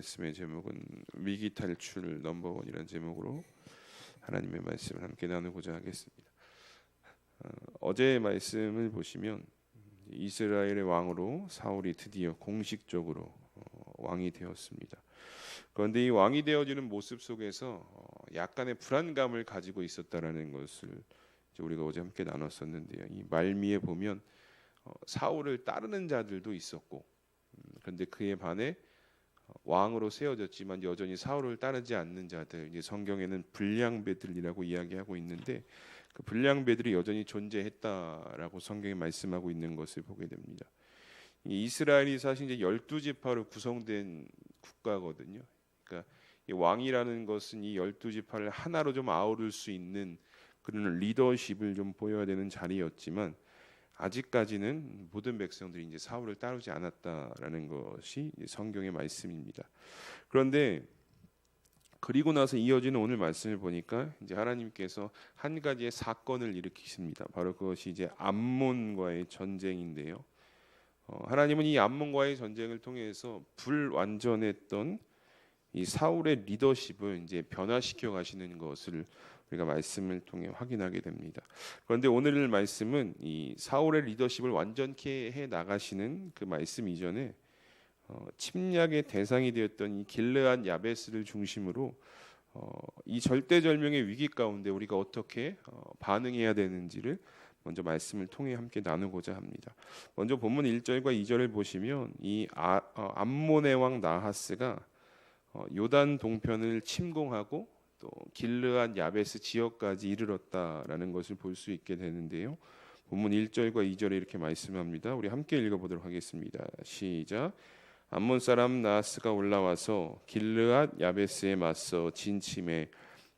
말씀의 제목은 위기 탈출 넘버원이라는 제목으로 하나님의 말씀을 함께 나누고자 하겠습니다. 어, 제 말씀을 보시면 이스라엘의 왕으로 사울이 드디어 공식적으로 어, 왕이 되었습니다. 그런데 이 왕이 되어지는 모습 속에서 어, 약간의 불안감을 가지고 있었다라는 것을 우리가 어제 함께 나눴었는데요. 이 말미에 보면 어, 사울을 따르는 자들도 있었고, 음, 그런데 그에 반해 왕으로 세워졌지만 여전히 사울을 따르지 않는 자들 이제 성경에는 불량배들이라고 이야기하고 있는데 그 불량배들이 여전히 존재했다라고 성경에 말씀하고 있는 것을 보게 됩니다. 이스라엘이 사실 이제 열두 지파로 구성된 국가거든요. 그러니까 왕이라는 것은 이 열두 지파를 하나로 좀 아우를 수 있는 그런 리더십을 좀 보여야 되는 자리였지만 아직까지는 모든 백성들이 이제 사울을 따르지 않았다라는 것이 성경의 말씀입니다. 그런데 그리고 나서 이어지는 오늘 말씀을 보니까 이제 하나님께서 한 가지의 사건을 일으키십니다. 바로 그것이 이제 암몬과의 전쟁인데요. 어, 하나님은 이 암몬과의 전쟁을 통해서 불완전했던 이 사울의 리더십을 이제 변화시켜 가시는 것을 우리가 말씀을 통해 확인하게 됩니다. 그런데 오늘 말씀은 이 사울의 리더십을 완전케 해 나가시는 그 말씀 이전에 어, 침략의 대상이 되었던 이 길르한 야베스를 중심으로 어, 이 절대절명의 위기 가운데 우리가 어떻게 어, 반응해야 되는지를 먼저 말씀을 통해 함께 나누고자 합니다. 먼저 본문 1절과 2절을 보시면 이 아, 어, 암몬의 왕 나하스가 어, 요단 동편을 침공하고 또 길르한 야베스 지역까지 이르렀다라는 것을 볼 수 있게 되는데요. 본문 1절과 2절에 이렇게 말씀합니다. 우리 함께 읽어보도록 하겠습니다. 시작. 암몬 사람 나스가 올라와서 길르앗 야베스에 맞서 진침해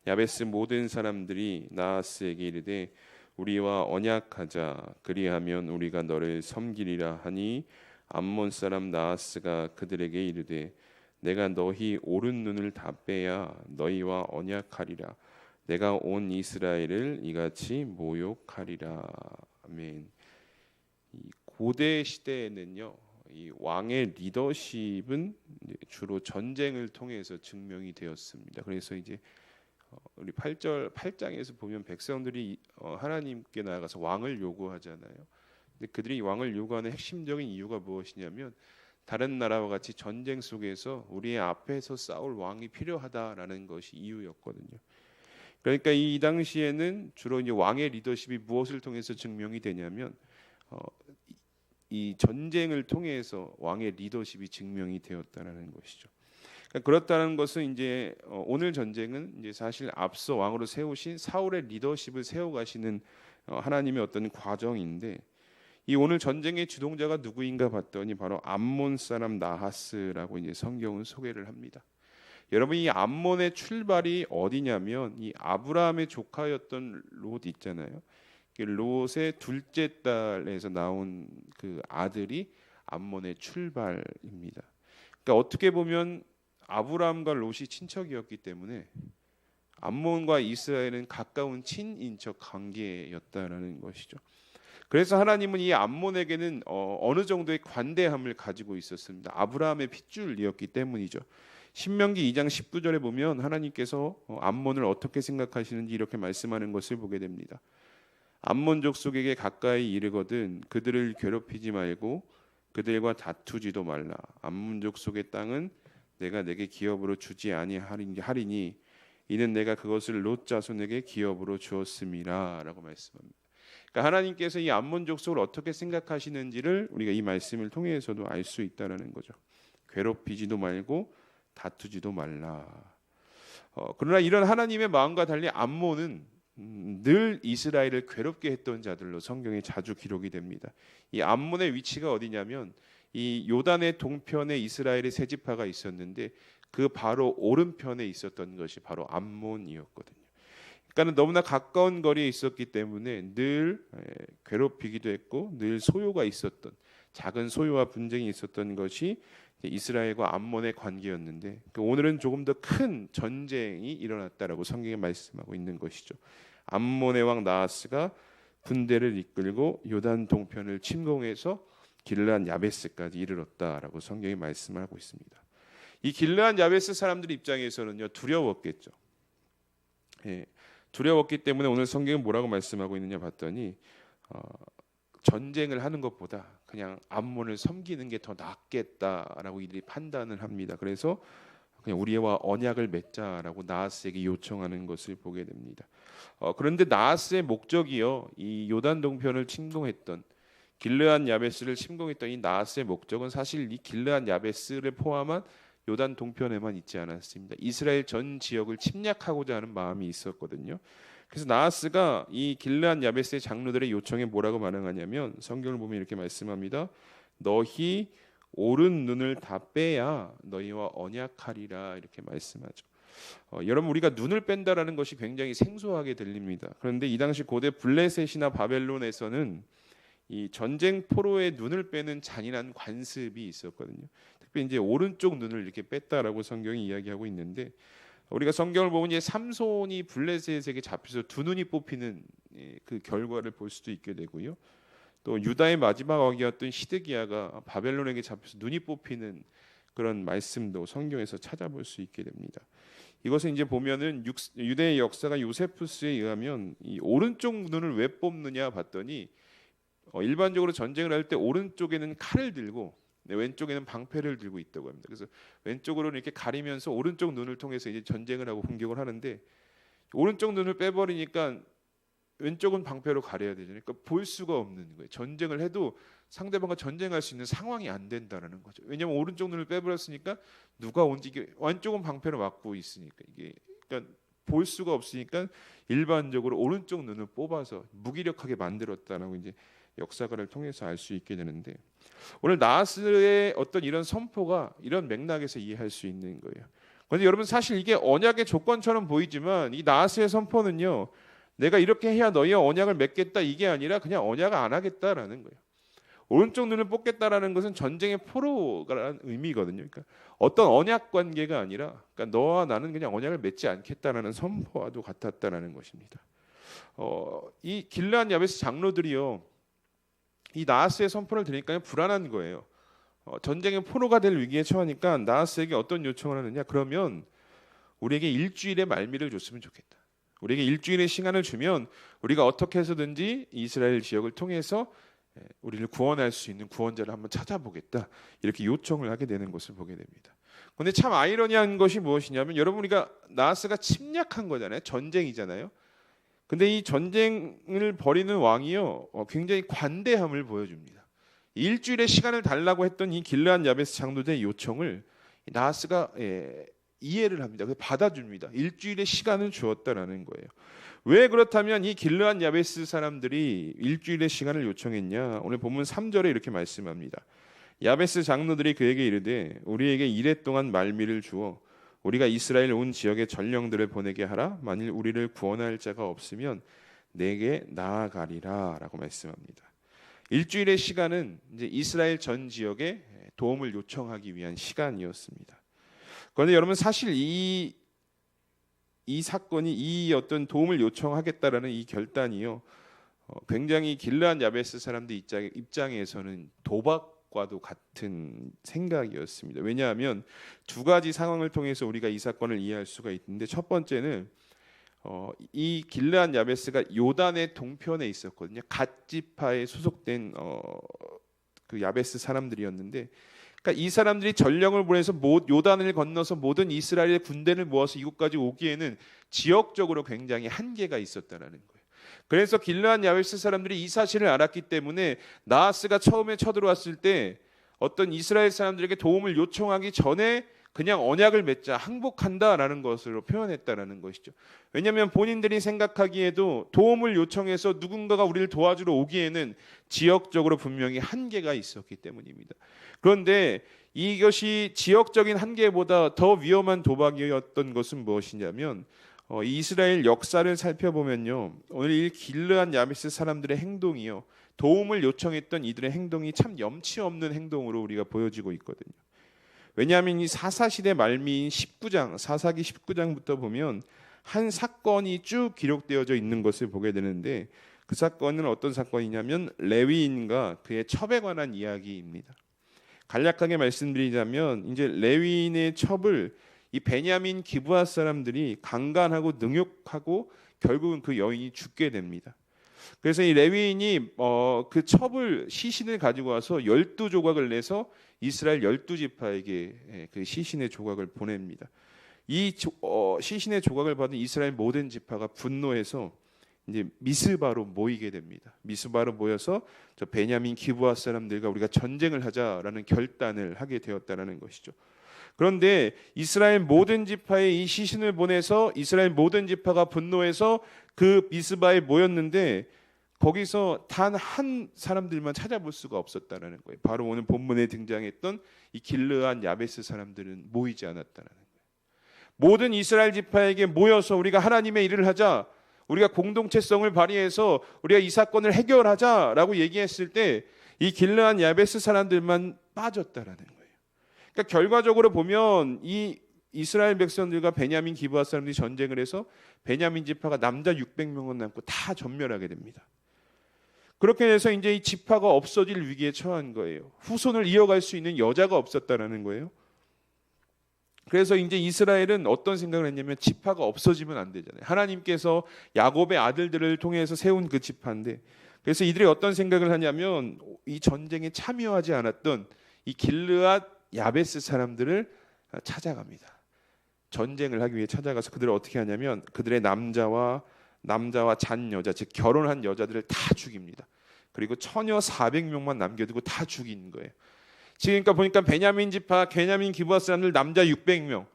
야베스 모든 사람들이 나스에게 이르되 우리와 언약하자 그리하면 우리가 너를 섬기리라 하니 암몬 사람 나스가 그들에게 이르되 내가 너희 오른 눈을 다 빼야 너희와 언약하리라. 내가 온 이스라엘을 이같이 모욕하리라. 아멘. 이 고대 시대에는요, 이 왕의 리더십은 주로 전쟁을 통해서 증명이 되었습니다. 그래서 이제 어, 우리 8절 8장에서 보면 백성들이 어, 하나님께 나아가서 왕을 요구하잖아요. 근데 그들이 왕을 요구하는 핵심적인 이유가 무엇이냐면 다른 나라와 같이 전쟁 속에서 우리의 앞에서 싸울 왕이 필요하다라는 것이 이유였거든요. 그러니까 이 당시에는 주로 이제 왕의 리더십이 무엇을 통해서 증명이 되냐면 어, 이 전쟁을 통해서 왕의 리더십이 증명이 되었다는 것이죠. 그러니까 그렇다는 것은 이제 어, 오늘 전쟁은 이제 사실 앞서 왕으로 세우신 사울의 리더십을 세워가시는 어, 하나님의 어떤 과정인데 이 오늘 전쟁의 주동자가 누구인가 봤더니 바로 암몬 사람 나하스라고 이제 성경은 소개를 합니다. 여러분 이 암몬의 출발이 어디냐면 이 아브라함의 조카였던 롯 있잖아요. 롯의 둘째 딸에서 나온 그 아들이 암몬의 출발입니다. 그러니까 어떻게 보면 아브라함과 롯이 친척이었기 때문에 암몬과 이스라엘은 가까운 친인척 관계였다라는 것이죠. 그래서 하나님은 이 암몬에게는 어, 느 정도의 관대함을 가지고 있었습니다. 아브라함의 핏줄이었기 때문이죠. 신명기 2장 19절에 보면 하나님께서 어, 암몬을 어떻게 생각하시는지 이렇게 말씀하는 것을 보게 됩니다. 암몬 족 속에게 가까이 이르거든 그들을 괴롭히지 말고 그들과 다투지도 말라. 암몬 족 속의 땅은 내가 내게 기업으로 주지 아니하리니 이는 내가 그것을 롯 자손에게 기업으로 주었음이라라고 말씀합니다. 그러니까 하나님께서 이 암몬 족속을 어떻게 생각하시는지를 우리가 이 말씀을 통해서도 알 수 있다라는 거죠. 괴롭히지도 말고 다투지도 말라. 어, 그러나 이런 하나님의 마음과 달리 암몬은 음, 늘 이스라엘을 괴롭게 했던 자들로 성경에 자주 기록이 됩니다. 이 암몬의 위치가 어디냐면 이 요단의 동편에 이스라엘의 세 지파가 있었는데 그 바로 오른편에 있었던 것이 바로 암몬이었거든요. 그러니까 너무나 가까운 거리에 있었기 때문에 늘 괴롭히기도 했고 늘 소요가 있었던 작은 소요와 분쟁이 있었던 것이 이스라엘과 암몬의 관계였는데 그 오늘은 조금 더 큰 전쟁이 일어났다라고 성경에 말씀하고 있는 것이죠. 암몬의 왕 나하스가 군대를 이끌고 요단 동편을 침공해서 길란 야베스까지 이르렀다라고 성경이 말씀하고 있습니다. 이 길르한 야베스 사람들 입장에서는요 두려웠겠죠. 예, 두려웠기 때문에 오늘 성경은 뭐라고 말씀하고 있느냐 봤더니 어, 전쟁을 하는 것보다 그냥 암몬을 섬기는 게 더 낫겠다라고 이들이 판단을 합니다. 그래서 그냥 우리와 언약을 맺자라고 나하스에게 요청하는 것을 보게 됩니다. 어, 그런데 나하스의 목적이요 이 요단 동편을 침공했던 길르한 야베스를 침공했던 이 나하스의 목적은 사실 이 길르한 야베스를 포함한 요단 동편에만 있지 않았습니다. 이스라엘 전 지역을 침략하고자 하는 마음이 있었거든요. 그래서 나하스가 이 길르한 야베스의 장로들의 요청에 뭐라고 반응하냐면 성경을 보면 이렇게 말씀합니다. 너희 오른 눈을 다 빼야 너희와 언약하리라 이렇게 말씀하죠. 어, 여러분 우리가 눈을 뺀다라는 것이 굉장히 생소하게 들립니다. 그런데 이 당시 고대 블레셋이나 바벨론에서는 이 전쟁 포로의 눈을 빼는 잔인한 관습이 있었거든요. 특히 이제 오른쪽 눈을 이렇게 뺐다라고 성경이 이야기하고 있는데 우리가 성경을 보면 이제 삼손이 블레셋에게 잡혀서 두 눈이 뽑히는 예, 그 결과를 볼 수도 있게 되고요. 또 유다의 마지막 왕이었던 시드기야가 바벨론에게 잡혀서 눈이 뽑히는 그런 말씀도 성경에서 찾아볼 수 있게 됩니다. 이것은 이제 보면은 유대의 역사가 요세푸스에 의하면 이 오른쪽 눈을 왜 뽑느냐 봤더니 어, 일반적으로 전쟁을 할 때 오른쪽에는 칼을 들고 네, 왼쪽에는 방패를 들고 있다고 합니다. 그래서 왼쪽으로는 이렇게 가리면서 오른쪽 눈을 통해서 이제 전쟁을 하고 공격을 하는데 오른쪽 눈을 빼버리니까 왼쪽은 방패로 가려야 되잖아요. 그러니까 볼 수가 없는 거예요. 전쟁을 해도 상대방과 전쟁할 수 있는 상황이 안 된다라는 거죠. 왜냐하면 오른쪽 눈을 빼버렸으니까 누가 온지 왼쪽은 방패로 막고 있으니까 이게 그러니까 볼 수가 없으니까 일반적으로 오른쪽 눈을 뽑아서 무기력하게 만들었다라고 이제 역사가를 통해서 알 수 있게 되는데 오늘 나스의 어떤 이런 선포가 이런 맥락에서 이해할 수 있는 거예요. 그런데 여러분 사실 이게 언약의 조건처럼 보이지만 이 나스의 선포는요. 내가 이렇게 해야 너희와 언약을 맺겠다 이게 아니라 그냥 언약을 안 하겠다라는 거예요. 오른쪽 눈을 뽑겠다라는 것은 전쟁의 포로라는 의미거든요. 그러니까 어떤 언약 관계가 아니라 그러니까 너와 나는 그냥 언약을 맺지 않겠다라는 선포와도 같았다라는 것입니다. 어, 이 길란 야베스 장로들이요. 이 나하스의 선포를 들으니까 불안한 거예요. 어, 전쟁의 포로가 될 위기에 처하니까 나하스에게 어떤 요청을 하느냐? 그러면 우리에게 일주일의 말미를 줬으면 좋겠다. 우리에게 일주일의 시간을 주면 우리가 어떻게 해서든지 이스라엘 지역을 통해서 예, 우리를 구원할 수 있는 구원자를 한번 찾아보겠다. 이렇게 요청을 하게 되는 것을 보게 됩니다. 그런데 참 아이러니한 것이 무엇이냐면 여러분 우리가 나하스가 침략한 거잖아요. 전쟁이잖아요. 근데 이 전쟁을 벌이는 왕이요 어, 굉장히 관대함을 보여줍니다. 일주일의 시간을 달라고 했던 이 길르한 야베스 장로들의 요청을 나하스가 예, 이해를 합니다. 그래서 받아줍니다. 일주일의 시간을 주었다라는 거예요. 왜 그렇다면 이 길르한 야베스 사람들이 일주일의 시간을 요청했냐? 오늘 본문 3절에 이렇게 말씀합니다. 야베스 장로들이 그에게 이르되 우리에게 이래 동안 말미를 주어 우리가 이스라엘 온 지역에 전령들을 보내게 하라. 만일 우리를 구원할 자가 없으면 내게 나아가리라라고 말씀합니다. 일주일의 시간은 이제 이스라엘 전 지역에 도움을 요청하기 위한 시간이었습니다. 그런데 여러분 사실 이, 이 사건이 이 어떤 도움을 요청하겠다라는 이 결단이요, 어, 굉장히 길르한 야베스 사람들 입장, 입장에서는 도박 과도 같은 생각이었습니다. 왜냐하면 두 가지 상황을 통해서 우리가 이 사건을 이해할 수가 있는데 첫 번째는 어, 이 길르한 야베스가 요단의 동편에 있었거든요. 갓지파에 소속된 어, 그 야베스 사람들이었는데, 그러니까 이 사람들이 전령을 보내서 요단을 건너서 모든 이스라엘의 군대를 모아서 이곳까지 오기에는 지역적으로 굉장히 한계가 있었다라는 거예요. 그래서 길르한 야베스 사람들이 이 사실을 알았기 때문에 나하스가 처음에 쳐들어왔을 때 어떤 이스라엘 사람들에게 도움을 요청하기 전에 그냥 언약을 맺자 항복한다라는 것으로 표현했다라는 것이죠. 왜냐하면 본인들이 생각하기에도 도움을 요청해서 누군가가 우리를 도와주러 오기에는 지역적으로 분명히 한계가 있었기 때문입니다. 그런데 이것이 지역적인 한계보다 더 위험한 도박이었던 것은 무엇이냐면 어, 이스라엘 역사를 살펴보면요. 오늘 이 길르한 야베스 사람들의 행동이요. 도움을 요청했던 이들의 행동이 참 염치 없는 행동으로 우리가 보여지고 있거든요. 왜냐하면 이 사사 시대 말미인 19장, 사사기 19장부터 보면 한 사건이 쭉 기록되어져 있는 것을 보게 되는데 그 사건은 어떤 사건이냐면 레위인과 그의 첩에 관한 이야기입니다. 간략하게 말씀드리자면 이제 레위인의 첩을 이 베냐민 기브아 사람들이 강간하고 능욕하고 결국은 그 여인이 죽게 됩니다. 그래서 이 레위인이 어, 그 첩을 시신을 가지고 와서 열두 조각을 내서 이스라엘 열두 지파에게 예, 그 시신의 조각을 보냅니다. 이 조- 어, 시신의 조각을 받은 이스라엘 모든 지파가 분노해서 이제 미스바로 모이게 됩니다. 미스바로 모여서 저 베냐민 기브아 사람들과 우리가 전쟁을 하자라는 결단을 하게 되었다라는 것이죠. 그런데 이스라엘 모든 지파에 이 시신을 보내서 이스라엘 모든 지파가 분노해서 그 미스바에 모였는데 거기서 단 한 사람들만 찾아볼 수가 없었다라는 거예요. 바로 오늘 본문에 등장했던 이 길르한 야베스 사람들은 모이지 않았다라는 거예요. 모든 이스라엘 지파에게 모여서 우리가 하나님의 일을 하자, 우리가 공동체성을 발휘해서 우리가 이 사건을 해결하자라고 얘기했을 때 이 길르한 야베스 사람들만 빠졌다라는 거예요. 그러니까 결과적으로 보면 이 이스라엘 백성들과 베냐민 기브아 사람들이 전쟁을 해서 베냐민 지파가 남자 600명은 남고 다 전멸하게 됩니다. 그렇게 해서 이제 이 지파가 없어질 위기에 처한 거예요. 후손을 이어갈 수 있는 여자가 없었다라는 거예요. 그래서 이제 이스라엘은 어떤 생각을 했냐면 지파가 없어지면 안 되잖아요. 하나님께서 야곱의 아들들을 통해서 세운 그 지파인데 그래서 이들이 어떤 생각을 하냐면 이 전쟁에 참여하지 않았던 이 길르앗 야베스 사람들을 찾아갑니다. 전쟁을 하기 위해 찾아가서 그들을 어떻게 하냐면 그들의 남자와 남자와 잔 여자 즉 결혼한 여자들을 다 죽입니다. 그리고 처녀 400명만 남겨두고 다 죽인 거예요. 지금 그러니까 보니까 베냐민 지파 베냐민 기브아 사람들 남자 600명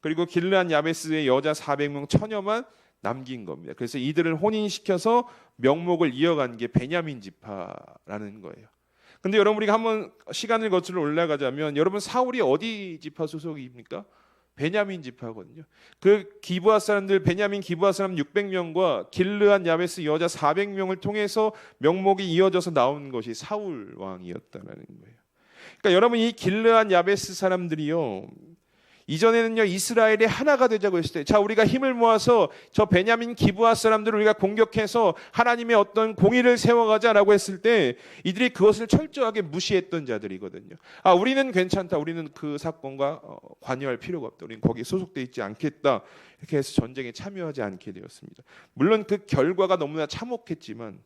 그리고 길르한 야베스의 여자 400명 처녀만 남긴 겁니다. 그래서 이들을 혼인시켜서 명목을 이어간 게 베냐민 지파라는 거예요. 근데 여러분 우리가 한번 시간을 거슬러 올라가자면 여러분 사울이 어디 지파 소속입니까? 베냐민 지파거든요. 그 기브아 사람들 베냐민 기브아 사람 600명과 길르한 야베스 여자 400명을 통해서 명목이 이어져서 나온 것이 사울 왕이었다라는 거예요. 그러니까 여러분 이 길르한 야베스 사람들이요. 이전에는요 이스라엘이 하나가 되자고 했을 때, 자 우리가 힘을 모아서 저 베냐민 기브아 사람들을 우리가 공격해서 하나님의 어떤 공의를 세워가자라고 했을 때 이들이 그것을 철저하게 무시했던 자들이거든요. 아 우리는 괜찮다, 우리는 그 사건과 어, 관여할 필요가 없다, 우리는 거기에 소속돼 있지 않겠다 이렇게 해서 전쟁에 참여하지 않게 되었습니다. 물론 그 결과가 너무나 참혹했지만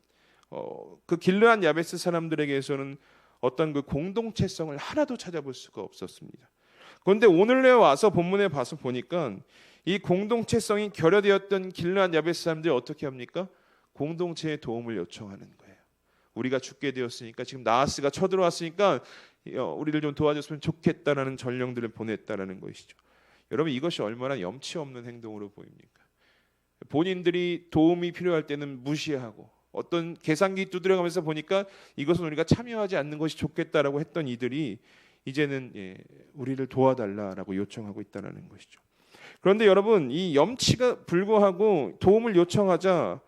어, 그 길르한 야베스 사람들에게서는 어떤 그 공동체성을 하나도 찾아볼 수가 없었습니다. 그런데 오늘에 와서 본문에 봐서 보니까 이 공동체성이 결여되었던 길르한 야베스 사람들이 어떻게 합니까? 공동체의 도움을 요청하는 거예요. 우리가 죽게 되었으니까 지금 나하스가 쳐들어왔으니까 어, 우리를 좀 도와줬으면 좋겠다라는 전령들을 보냈다라는 것이죠. 여러분 이것이 얼마나 염치 없는 행동으로 보입니까? 본인들이 도움이 필요할 때는 무시하고 어떤 계산기 두드려가면서 보니까 이것은 우리가 참여하지 않는 것이 좋겠다라고 했던 이들이 이제는 예, 우리를 도와달라라고 요청하고 있다라는 것이죠. 그런데 여러분 이 염치가 불구하고 도움을 요청하자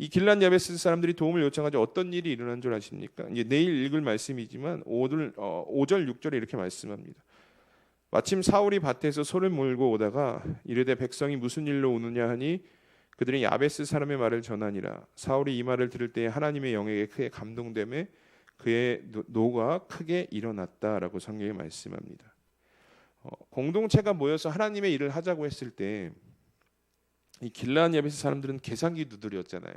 이 길란 야베스 사람들이 도움을 요청하자 어떤 일이 일어난 줄 아십니까? 이제 내일 읽을 말씀이지만 5절, 어, 5절 6절에 이렇게 말씀합니다. 마침 사울이 밭에서 소를 몰고 오다가 이르되 백성이 무슨 일로 오느냐 하니 그들이 야베스 사람의 말을 전하니라 사울이 이 말을 들을 때 하나님의 영에게 크게 감동됨에 그의 노- 노가 크게 일어났다라고 성경에 말씀합니다. 어, 공동체가 모여서 하나님의 일을 하자고 했을 때 이 길라한 야베스 사람들은 계산기 두드렸잖아요.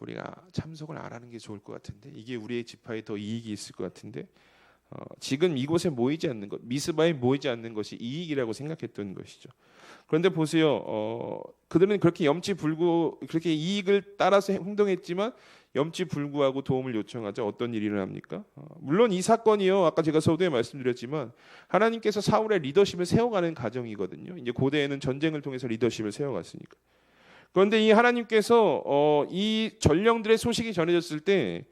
우리가 참석을 안 하는 게 좋을 것 같은데 이게 우리의 지파에 더 이익이 있을 것 같은데 어, 지금 이곳에 모이지 않는 것, 미스바에 모이지 않는 것이 이익이라고 생각했던 것이죠. 그런데 보세요, 어, 그들은 그렇게 염치 불구 그렇게 이익을 따라서 행동했지만 염치 불구하고 도움을 요청하자 어떤 일이 일어납니까? 어, 물론 이 사건이요, 아까 제가 서두에 말씀드렸지만 하나님께서 사울의 리더십을 세워가는 과정이거든요. 이제 고대에는 전쟁을 통해서 리더십을 세워갔으니까. 그런데 이 하나님께서 어, 이 전령들의 소식이 전해졌을 때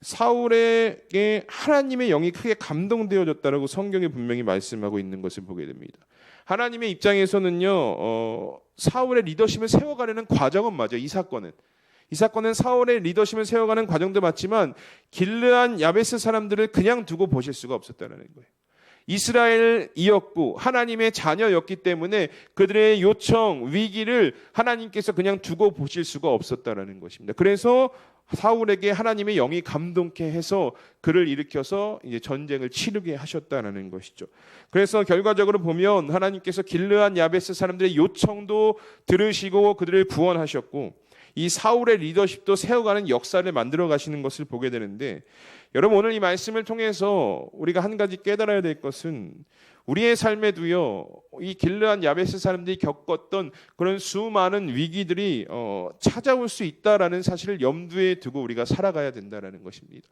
사울에게 하나님의 영이 크게 감동되어졌다라고 성경에 분명히 말씀하고 있는 것을 보게 됩니다. 하나님의 입장에서는요, 어, 사울의 리더십을 세워가려는 과정은 맞아요. 이 사건은. 이 사건은 사울의 리더십을 세워가는 과정도 맞지만 길르한 야베스 사람들을 그냥 두고 보실 수가 없었다는 거예요. 이스라엘이었고 하나님의 자녀였기 때문에 그들의 요청 위기를 하나님께서 그냥 두고 보실 수가 없었다라는 것입니다. 그래서 사울에게 하나님의 영이 감동케 해서 그를 일으켜서 이제 전쟁을 치르게 하셨다라는 것이죠. 그래서 결과적으로 보면 하나님께서 길르한 야베스 사람들의 요청도 들으시고 그들을 구원하셨고 이 사울의 리더십도 세워가는 역사를 만들어 가시는 것을 보게 되는데 여러분 오늘 이 말씀을 통해서 우리가 한 가지 깨달아야 될 것은 우리의 삶에도요 이 길르한 야베스 사람들이 겪었던 그런 수많은 위기들이 어, 찾아올 수 있다라는 사실을 염두에 두고 우리가 살아가야 된다라는 것입니다.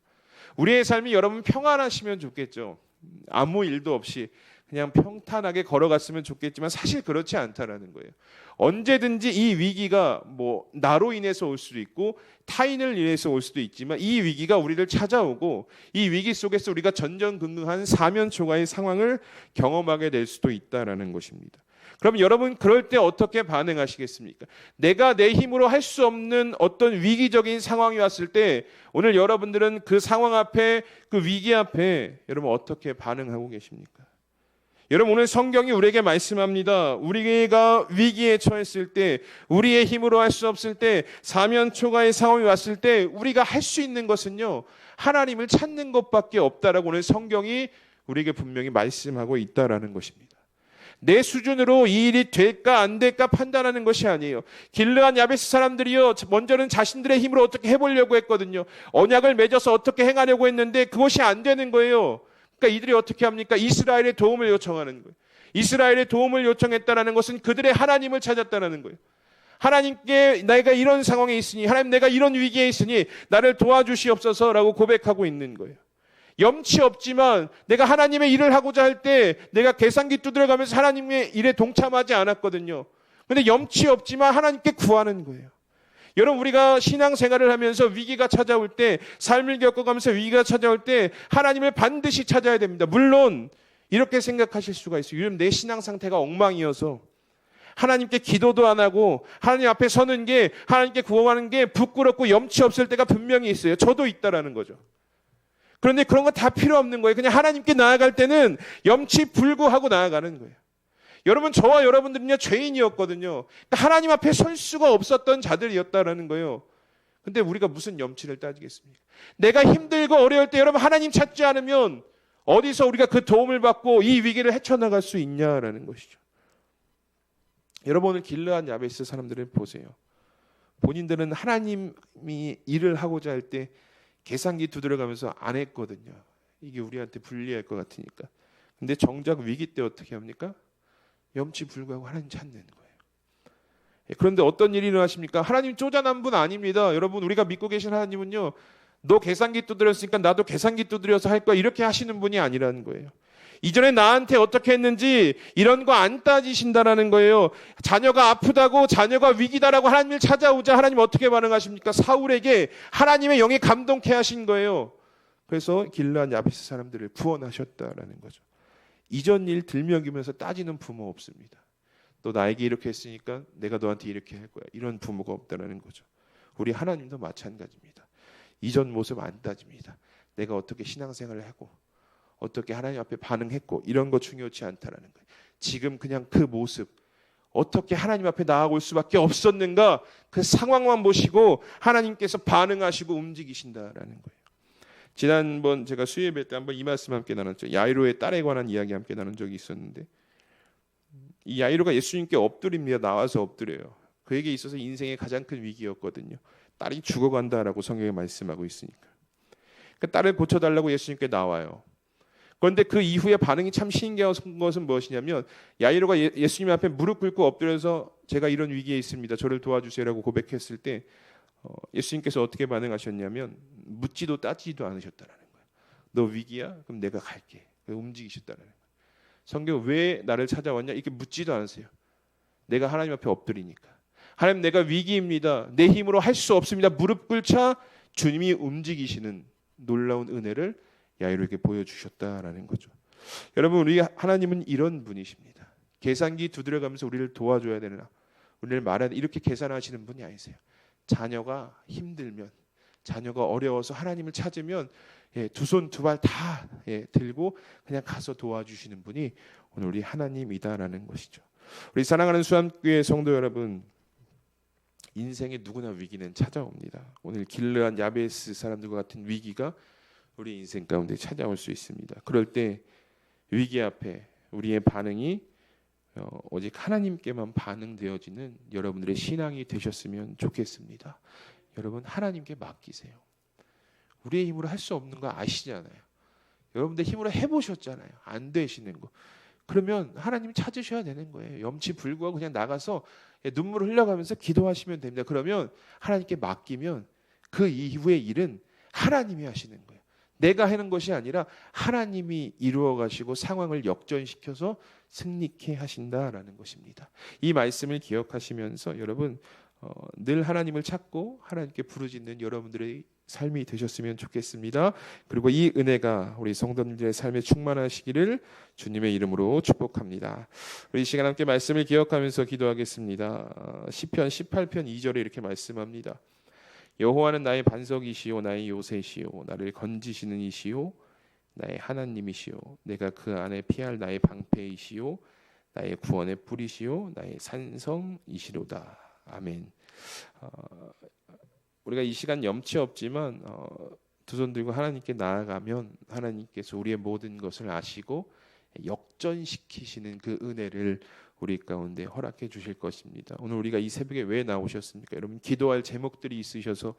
우리의 삶이 여러분 평안하시면 좋겠죠. 아무 일도 없이 그냥 평탄하게 걸어갔으면 좋겠지만 사실 그렇지 않다라는 거예요. 언제든지 이 위기가 뭐 나로 인해서 올 수도 있고 타인을 인해서 올 수도 있지만 이 위기가 우리를 찾아오고 이 위기 속에서 우리가 전전긍긍한 사면초가의 상황을 경험하게 될 수도 있다라는 것입니다. 그럼 여러분 그럴 때 어떻게 반응하시겠습니까? 내가 내 힘으로 할 수 없는 어떤 위기적인 상황이 왔을 때 오늘 여러분들은 그 상황 앞에 그 위기 앞에 여러분 어떻게 반응하고 계십니까? 여러분 오늘 성경이 우리에게 말씀합니다. 우리가 위기에 처했을 때, 우리의 힘으로 할 수 없을 때, 사면 초가의 상황이 왔을 때 우리가 할 수 있는 것은요. 하나님을 찾는 것밖에 없다라고 오늘 성경이 우리에게 분명히 말씀하고 있다라는 것입니다. 내 수준으로 이 일이 될까 안 될까 판단하는 것이 아니에요. 길르한 야베스 사람들이요 먼저는 자신들의 힘으로 어떻게 해보려고 했거든요. 언약을 맺어서 어떻게 행하려고 했는데 그것이 안 되는 거예요. 그러니까 이들이 어떻게 합니까? 이스라엘의 도움을 요청하는 거예요. 이스라엘의 도움을 요청했다라는 것은 그들의 하나님을 찾았다라는 거예요. 하나님께 내가 이런 상황에 있으니 하나님 내가 이런 위기에 있으니 나를 도와주시옵소서라고 고백하고 있는 거예요. 염치 없지만 내가 하나님의 일을 하고자 할 때 내가 계산기 두드려 가면서 하나님의 일에 동참하지 않았거든요. 근데 염치 없지만 하나님께 구하는 거예요. 여러분 우리가 신앙생활을 하면서 위기가 찾아올 때 삶을 겪어가면서 위기가 찾아올 때 하나님을 반드시 찾아야 됩니다. 물론 이렇게 생각하실 수가 있어요. 요즘 내 신앙 상태가 엉망이어서 하나님께 기도도 안 하고 하나님 앞에 서는 게 하나님께 구원하는 게 부끄럽고 염치 없을 때가 분명히 있어요. 저도 있다라는 거죠. 그런데 그런 거 다 필요 없는 거예요. 그냥 하나님께 나아갈 때는 염치 불구하고 나아가는 거예요. 여러분 저와 여러분들은요 죄인이었거든요. 그러니까 하나님 앞에 설 수가 없었던 자들이었다라는 거예요. 근데 우리가 무슨 염치를 따지겠습니까? 내가 힘들고 어려울 때 여러분 하나님 찾지 않으면 어디서 우리가 그 도움을 받고 이 위기를 헤쳐나갈 수 있냐라는 것이죠. 여러분 오늘 길르한 야베스 사람들을 보세요. 본인들은 하나님이 일을 하고자 할 때 계산기 두드려가면서 안 했거든요. 이게 우리한테 불리할 것 같으니까. 근데 정작 위기 때 어떻게 합니까? 염치 불구하고 하나님 찾는 거예요. 예, 그런데 어떤 일이 일어나십니까? 하나님 쪼잔한 분 아닙니다. 여러분 우리가 믿고 계신 하나님은요. 너 계산기 두드렸으니까 나도 계산기 두드려서 할 거야. 이렇게 하시는 분이 아니라는 거예요. 이전에 나한테 어떻게 했는지 이런 거 안 따지신다라는 거예요. 자녀가 아프다고 자녀가 위기다라고 하나님을 찾아오자 하나님 어떻게 반응하십니까? 사울에게 하나님의 영이 감동케 하신 거예요. 그래서 길란 야베스 사람들을 구원하셨다라는 거죠. 이전 일 들먹이면서 따지는 부모 없습니다. 너 나에게 이렇게 했으니까 내가 너한테 이렇게 할 거야. 이런 부모가 없다는 거죠. 우리 하나님도 마찬가지입니다. 이전 모습 안 따집니다. 내가 어떻게 신앙생활을 하고 어떻게 하나님 앞에 반응했고 이런 거 중요치 않다라는 거예요. 지금 그냥 그 모습 어떻게 하나님 앞에 나아올 수밖에 없었는가 그 상황만 보시고 하나님께서 반응하시고 움직이신다라는 거예요. 지난번 제가 수요예배 때 한번 이 말씀 함께 나눴죠. 야이로의 딸에 관한 이야기 함께 나눈 적이 있었는데 이 야이로가 예수님께 엎드립니다. 나와서 엎드려요. 그에게 있어서 인생의 가장 큰 위기였거든요. 딸이 죽어간다라고 성경에 말씀하고 있으니까. 그 딸을 고쳐달라고 예수님께 나와요. 그런데 그 이후에 반응이 참 신기한 것은 무엇이냐면 야이로가 예, 수님 앞에 무릎 꿇고 엎드려서 제가 이런 위기에 있습니다. 저를 도와주세요라고 고백했을 때 어, 예수님께서 어떻게 반응하셨냐면 묻지도 따지지도 않으셨다라는 거예요. 너 위기야? 그럼 내가 갈게. 움직이셨다라는 거예요. 성경 왜 나를 찾아왔냐? 이렇게 묻지도 않으세요. 내가 하나님 앞에 엎드리니까. 하나님 내가 위기입니다. 내 힘으로 할 수 없습니다. 무릎 꿇자 주님이 움직이시는 놀라운 은혜를 야이로에게 보여주셨다라는 거죠. 여러분 우리 하나님은 이런 분이십니다. 계산기 두드려가면서 우리를 도와줘야 되나? 우리를 말하 이렇게 계산하시는 분이 아니세요. 자녀가 힘들면 자녀가 어려워서 하나님을 찾으면 예, 두 손 두 발다 예, 들고 그냥 가서 도와주시는 분이 오늘 우리 하나님이다라는 것이죠. 우리 사랑하는 수암교회 성도 여러분, 인생에 누구나 위기는 찾아옵니다. 오늘 길르한 야베스 사람들과 같은 위기가 우리 인생 가운데 찾아올 수 있습니다. 그럴 때 위기 앞에 우리의 반응이 어, 오직 하나님께만 반응되어지는 여러분들의 신앙이 되셨으면 좋겠습니다. 여러분 하나님께 맡기세요. 우리의 힘으로 할 수 없는 거 아시잖아요. 여러분들 힘으로 해보셨잖아요. 안 되시는 거. 그러면 하나님 찾으셔야 되는 거예요. 염치 불구하고 그냥 나가서 눈물을 흘려가면서 기도하시면 됩니다. 그러면 하나님께 맡기면 그 이후의 일은 하나님이 하시는 거예요. 내가 하는 것이 아니라 하나님이 이루어 가시고 상황을 역전시켜서 승리케 하신다라는 것입니다. 이 말씀을 기억하시면서 여러분 어, 늘 하나님을 찾고 하나님께 부르짖는 여러분들의 삶이 되셨으면 좋겠습니다. 그리고 이 은혜가 우리 성도님들의 삶에 충만하시기를 주님의 이름으로 축복합니다. 우리 이 시간 함께 말씀을 기억하면서 기도하겠습니다. 어, 시편 18편 2절에 이렇게 말씀합니다. 여호와는 나의 반석이시요 나의 요새시요 나를 건지시는 이시요 나의 하나님이시요 내가 그 안에 피할 나의 방패이시요 나의 구원의 뿌리시요 나의 산성이시로다 아멘. 어, 우리가 이 시간 염치 없지만 어, 두손 들고 하나님께 나아가면 하나님께서 우리의 모든 것을 아시고 역전시키시는 그 은혜를 우리 가운데 허락해 주실 것입니다. 오늘 우리가 이 새벽에 왜 나오셨습니까? 여러분 기도할 제목들이 있으셔서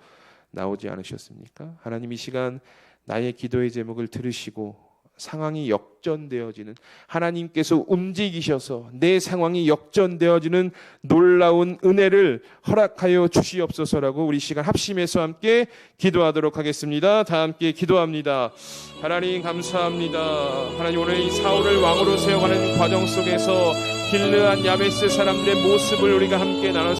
나오지 않으셨습니까? 하나님 이 시간 나의 기도의 제목을 들으시고 상황이 역전되어지는 하나님께서 움직이셔서 내 상황이 역전되어지는 놀라운 은혜를 허락하여 주시옵소서라고 우리 시간 합심해서 함께 기도하도록 하겠습니다. 다 함께 기도합니다. 하나님 감사합니다. 하나님 오늘 이 사울을 왕으로 세워가는 과정 속에서 길르한 야베스 사람들의 모습을 우리가 함께 나눠